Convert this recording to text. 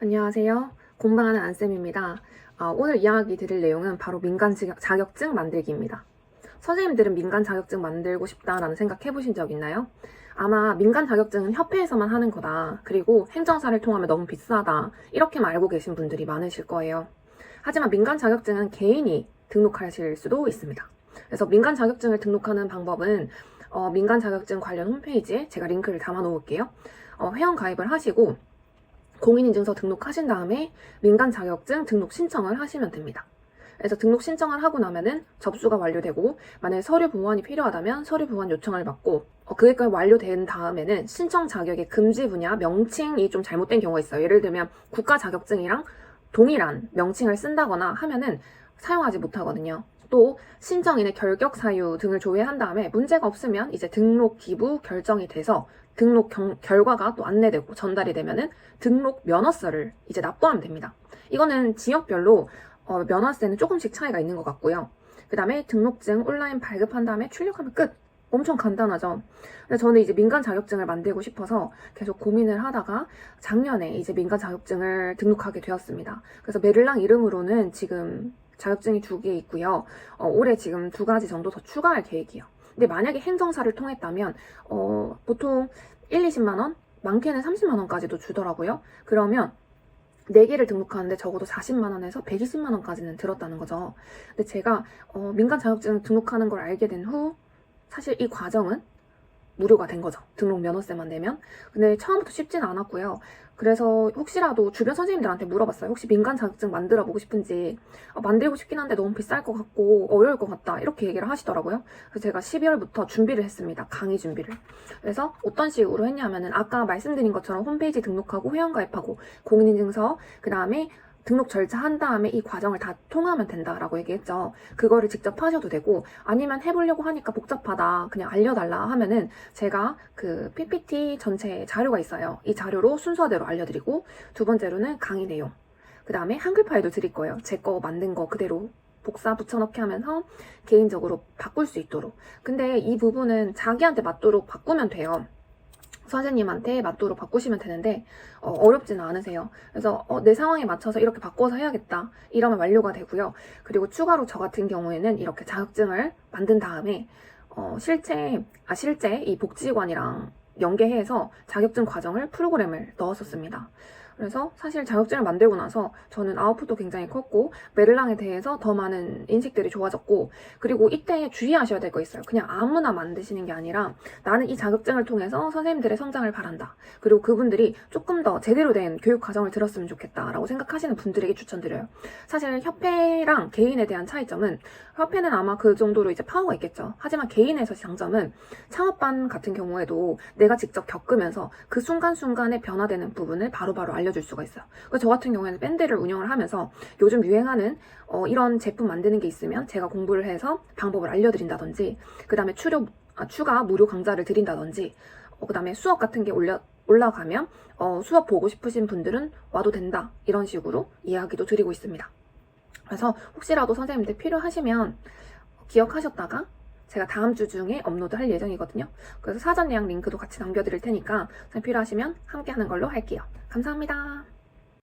안녕하세요. 공방하는 안쌤입니다. 아, 오늘 이야기 드릴 내용은 바로 민간 자격- 자격증 만들기입니다. 선생님들은 민간 자격증 만들고 싶다라는 생각 해보신 적 있나요? 아마 민간 자격증은 협회에서만 하는 거다. 그리고 행정사를 통하면 너무 비싸다. 이렇게만 알고 계신 분들이 많으실 거예요. 하지만 민간 자격증은 개인이 등록하실 수도 있습니다. 그래서 민간 자격증을 등록하는 방법은 어, 민간 자격증 관련 홈페이지에 제가 링크를 담아 놓을게요. 어, 회원 가입을 하시고 공인인증서 등록하신 다음에 민간 자격증 등록 신청을 하시면 됩니다. 그래서 등록 신청을 하고 나면은 접수가 완료되고 만약에 서류 보완이 필요하다면 서류 보완 요청을 받고 어, 그게까지 완료된 다음에는 신청 자격의 금지 분야 명칭이 좀 잘못된 경우가 있어요. 예를 들면 국가 자격증이랑 동일한 명칭을 쓴다거나 하면은 사용하지 못하거든요. 또 신청인의 결격 사유 등을 조회한 다음에 문제가 없으면 이제 등록 기부 결정이 돼서 등록 경- 결과가 또 안내되고 전달이 되면은 등록 면허세를 이제 납부하면 됩니다. 이거는 지역별로 어, 면허세는 조금씩 차이가 있는 것 같고요. 그 다음에 등록증 온라인 발급한 다음에 출력하면 끝. 엄청 간단하죠. 근데 저는 이제 민간 자격증을 만들고 싶어서 계속 고민을 하다가 작년에 이제 민간 자격증을 등록하게 되었습니다. 그래서 메를랑 이름으로는 지금 자격증이 두 개 있고요. 어, 올해 지금 두 가지 정도 더 추가할 계획이에요. 근데 만약에 행정사를 통했다면 어, 보통 1, 20만 원, 많게는 30만 원까지도 주더라고요. 그러면 4개를 등록하는데 적어도 40만 원에서 120만 원까지는 들었다는 거죠. 근데 제가 어, 민간 자격증 등록하는 걸 알게 된 후 사실 이 과정은 무료가 된 거죠. 등록 면허세만 내면. 근데 처음부터 쉽진 않았고요. 그래서 혹시라도 주변 선생님들한테 물어봤어요. 혹시 민간 자격증 만들어 보고 싶은지 어, 만들고 싶긴 한데 너무 비쌀 것 같고 어려울 것 같다 이렇게 얘기를 하시더라고요. 그래서 제가 12월부터 준비를 했습니다. 강의 준비를. 그래서 어떤 식으로 했냐면은 아까 말씀드린 것처럼 홈페이지 등록하고 회원 가입하고 공인인증서 그 다음에 등록 절차 한 다음에 이 과정을 다 통하면 된다라고 얘기했죠. 그거를 직접 하셔도 되고 아니면 해보려고 하니까 복잡하다 그냥 알려달라 하면은 제가 그 PPT 전체 자료가 있어요. 이 자료로 순서대로 알려드리고 두 번째로는 강의 내용 그 다음에 한글 파일도 드릴 거예요. 제 거 만든 거 그대로 복사 붙여넣기 하면서 개인적으로 바꿀 수 있도록. 근데 이 부분은 자기한테 맞도록 바꾸면 돼요. 선생님한테 맞도록 바꾸시면 되는데 어, 렵지는 않으세요. 그래서 어, 내 상황에 맞춰서 이렇게 바꿔서 해야겠다. 이러면 완료가 되고요. 그리고 추가로 저 같은 경우에는 이렇게 자격증을 만든 다음에 어, 실제 아 실제 이 복지관이랑 연계해서 자격증 과정을 프로그램을 넣었었습니다. 그래서 사실 자격증을 만들고 나서 저는 아웃풋도 굉장히 컸고 메를랑에 대해서 더 많은 인식들이 좋아졌고 그리고 이때 주의하셔야 될 거 있어요. 그냥 아무나 만드시는 게 아니라 나는 이 자격증을 통해서 선생님들의 성장을 바란다. 그리고 그분들이 조금 더 제대로 된 교육 과정을 들었으면 좋겠다라고 생각하시는 분들에게 추천드려요. 사실 협회랑 개인에 대한 차이점은 협회는 아마 그 정도로 이제 파워가 있겠죠. 하지만 개인에서 장점은 창업반 같은 경우에도 내가 직접 겪으면서 그 순간순간에 변화되는 부분을 바로바로 알려 줄 수가 있어요. 저 같은 경우에는 밴드를 운영을 하면서 요즘 유행하는 어, 이런 제품 만드는 게 있으면 제가 공부를 해서 방법을 알려드린다든지 그 다음에 아, 추가 무료 강좌를 드린다든지 어, 그 다음에 수업 같은 게 올려, 올라가면 어, 수업 보고 싶으신 분들은 와도 된다 이런 식으로 이야기도 드리고 있습니다. 그래서 혹시라도 선생님들 필요하시면 기억하셨다가 제가 다음 주 중에 업로드 할 예정이거든요. 그래서 사전 예약 링크도 같이 남겨드릴 테니까 필요하시면 함께 하는 걸로 할게요. 감사합니다.